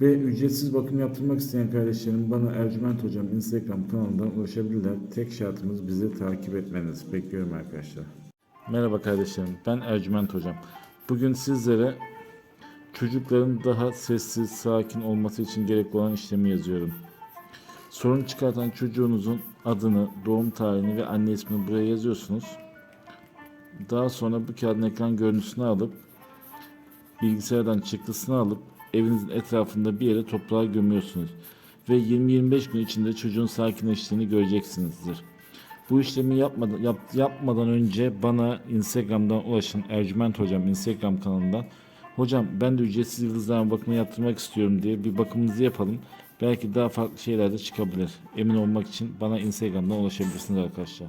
Ve ücretsiz bakım yaptırmak isteyen kardeşlerim bana Ercüment Hocam Instagram kanalından ulaşabilirler. Tek şartımız bizi takip etmeniz. Bekliyorum arkadaşlar. Merhaba kardeşlerim. Ben Ercüment Hocam. Bugün sizlere çocukların daha sessiz, sakin olması için gerekli olan işlemi yazıyorum. Sorun çıkartan çocuğunuzun adını, doğum tarihini ve anne ismini buraya yazıyorsunuz. Daha sonra bu kağıdın ekran görüntüsünü alıp bilgisayardan çıktısını alıp evinizin etrafında bir yere toprağa gömüyorsunuz. Ve 20-25 gün içinde çocuğun sakinleştiğini göreceksinizdir. Bu işlemi yapmadan, yap- yapmadan önce bana Instagram'dan ulaşın Ercüment Hocam Instagram kanalından. Hocam ben de ücretsiz yıldızlarma bakımı yaptırmak istiyorum diye bir bakımınızı yapalım. Belki daha farklı şeyler de çıkabilir. Emin olmak için bana Instagram'dan ulaşabilirsiniz arkadaşlar.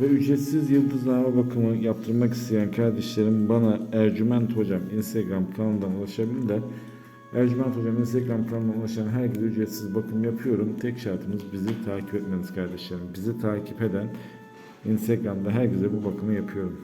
Ve ücretsiz yıldızlama bakımı yaptırmak isteyen kardeşlerim bana Ercüment Hocam Instagram kanalından ulaşabilirler. Ercüment Hocam Instagram kanalına ulaşan herkese ücretsiz bakım yapıyorum. Tek şartımız bizi takip etmeniz kardeşlerim. Bizi takip eden Instagram'da herkese bu bakımı yapıyorum.